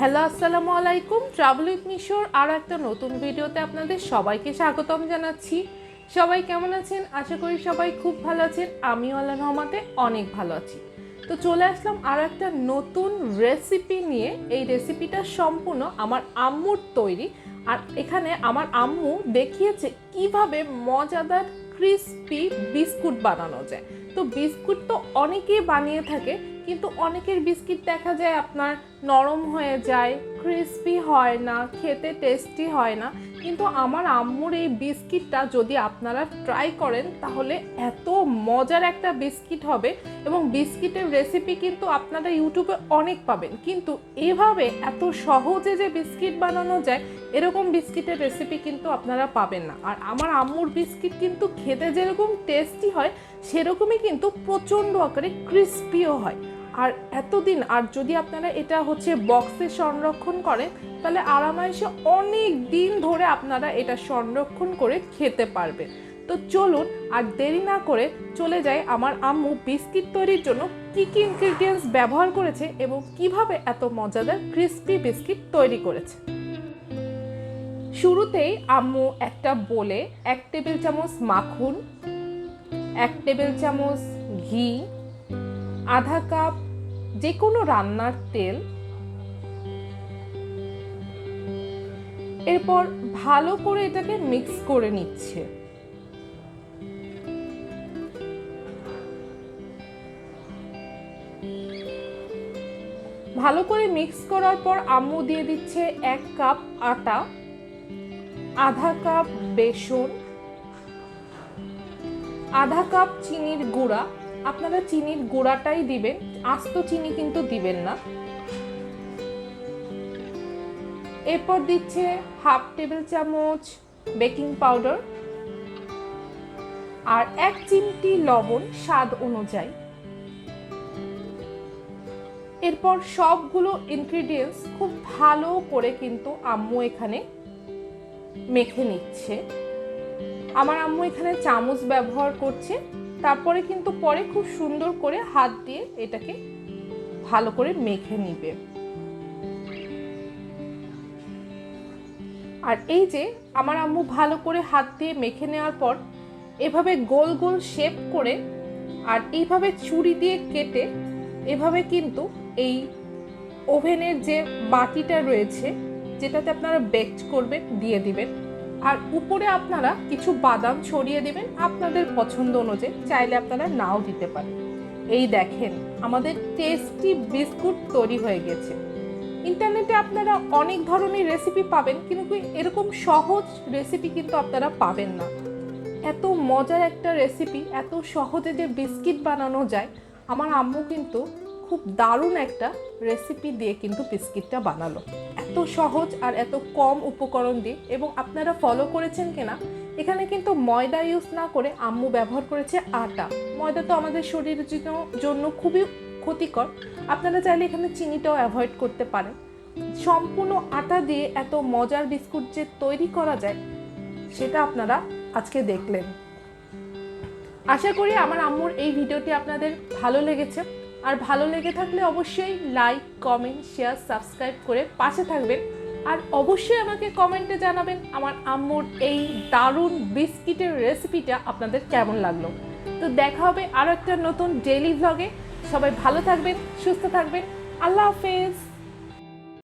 Hello, আসসালামু আলাইকুম। Travel with মিশোর আরও একটা নতুন ভিডিওতে আপনাদের সবাইকে স্বাগতম জানাচ্ছি। সবাই কেমন আছেন? আশা করি সবাই খুব ভালো আছেন। আমিও আল্লাহ রহমাতে অনেক ভালো আছি। তো চলে আসলাম আরও একটা নতুন রেসিপি নিয়ে। এই রেসিপিটা সম্পূর্ণ আমার আম্মুর তৈরি। আর এখানে আমার আম্মু দেখিয়েছে কীভাবে মজাদার ক্রিস্পি বিস্কুট বানানো যায়। তো বিস্কুট তো অনেকেই বানিয়ে থাকে, কিন্তু অনেকের বিস্কিট দেখা যায় আপনার নরম হয়ে যায় ক্রিসপি হয় না, খেতে টেস্টি হয় না। কিন্তু আমার আম্মুর এই বিস্কিটটা যদি আপনারা ট্রাই করেন, তাহলে এত মজার একটা বিস্কিট হবে এবং বিস্কিটের রেসিপি কিন্তু আপনারা ইউটিউবে অনেক পাবেন। কিন্তু এভাবে এত সহজে যে বিস্কিট বানানো যায়, এরকম বিস্কিটের রেসিপি কিন্তু আপনারা পাবেন না। আর আমার আম্মুর বিস্কিট কিন্তু খেতে যেরকম টেস্টি হয়, সেরকমই কিন্তু প্রচণ্ড আকারে ক্রিস্পিও হয়। আর এতদিন, আর যদি আপনারা এটা হচ্ছে বক্সে সংরক্ষণ করেন, তাহলে আরামাইসে অনেক দিন ধরে আপনারা এটা সংরক্ষণ করে খেতে পারবেন। তো চলুন, আর দেরি না করে চলে যাই আমার আম্মু বিস্কিট তৈরির জন্য কী কী ইনগ্রিডিয়েন্টস ব্যবহার করেছে এবং কীভাবে এত মজাদার ক্রিস্পি বিস্কিট তৈরি করেছে। শুরুতেই আম্মু একটা বলে এক টেবিল চামচ মাখন, এক টেবিল চামচ ঘি, আধা কাপ যে কোনো রান্নার তেল। এরপর ভালো করে এটাকে মিক্স করে নিচ্ছে। ভালো করে মিক্স করার পর আম্মু দিয়ে দিচ্ছে এক কাপ আটা, আধা কাপ বেসন, আধা কাপ চিনির গুঁড়া আপনারা চিনির গোড়াটাই দিবেন, আস্ত চিনি কিন্তু দিবেন না। এরপর দিচ্ছে হাফ টেবিল চামচ বেকিং পাউডার আর এক চিমটি লবণ স্বাদ অনুযায়ী। এরপর সবগুলো ইনগ্রিডিয়েন্টস খুব ভালো করে কিন্তু আম্মু এখানে মেখে নিচ্ছে। আমার আম্মু এখানে চামচ ব্যবহার করছে। তারপরে কিন্তু পরে খুব সুন্দর করে হাত দিয়ে এটাকে ভালো করে মেখে নিবে। আর এই যে আমার আম্মু ভালো করে হাত দিয়ে মেখে নেওয়ার পর এভাবে গোল গোল শেপ করে আর এইভাবে ছুরি দিয়ে কেটে এভাবে কিন্তু এই ওভেনের যে বাটিটা রয়েছে, যেটাতে আপনারা বেকড করবেন, দিয়ে দিবেন। আর উপরে আপনারা কিছু বাদাম ছড়িয়ে দেবেন আপনাদের পছন্দ অনুযায়ী, চাইলে আপনারা নাও দিতে পারেন। এই দেখেন, আমাদের টেস্টি বিস্কুট তৈরি হয়ে গেছে। ইন্টারনেটে আপনারা অনেক ধরনের রেসিপি পাবেন, কিন্তু এরকম সহজ রেসিপি কিন্তু আপনারা পাবেন না। এত মজার একটা রেসিপি এত সহজে যে বিস্কিট বানানো যায়, আমার আম্মু কিন্তু খুব দারুণ একটা রেসিপি দিয়ে কিন্তু বিস্কিটটা বানালো। এত সহজ আর এত কম উপকরণ দিয়ে এবং আপনারা ফলো করেছেন কিনা, এখানে কিন্তু ময়দা ইউজ না করে আম্মু ব্যবহার করেছে আটা। ময়দা তো আমাদের শরীরের জন্য- খুবই ক্ষতিকর। আপনারা চাইলে এখানে চিনিটাও অ্যাভয়েড করতে পারেন। সম্পূর্ণ আটা দিয়ে এত মজার বিস্কুট যে তৈরি করা যায়, সেটা আপনারা আজকে দেখলেন। আশা করি আমার আম্মুর এই ভিডিওটি আপনাদের ভালো লেগেছে। আর ভালো লেগে থাকলে অবশ্যই লাইক কমেন্ট শেয়ার সাবস্ক্রাইব করে পাশে থাকবেন। আর অবশ্যই আমাকে কমেন্টে জানাবেন আমার আম্মুর এই দারুণ বিস্কিটের রেসিপিটা আপনাদের কেমন লাগল। তো দেখা হবে আরও একটা নতুন ডেইলি ভ্লগে সবাই ভালো থাকবেন, সুস্থ থাকবেন। আল্লাহ হাফেজ।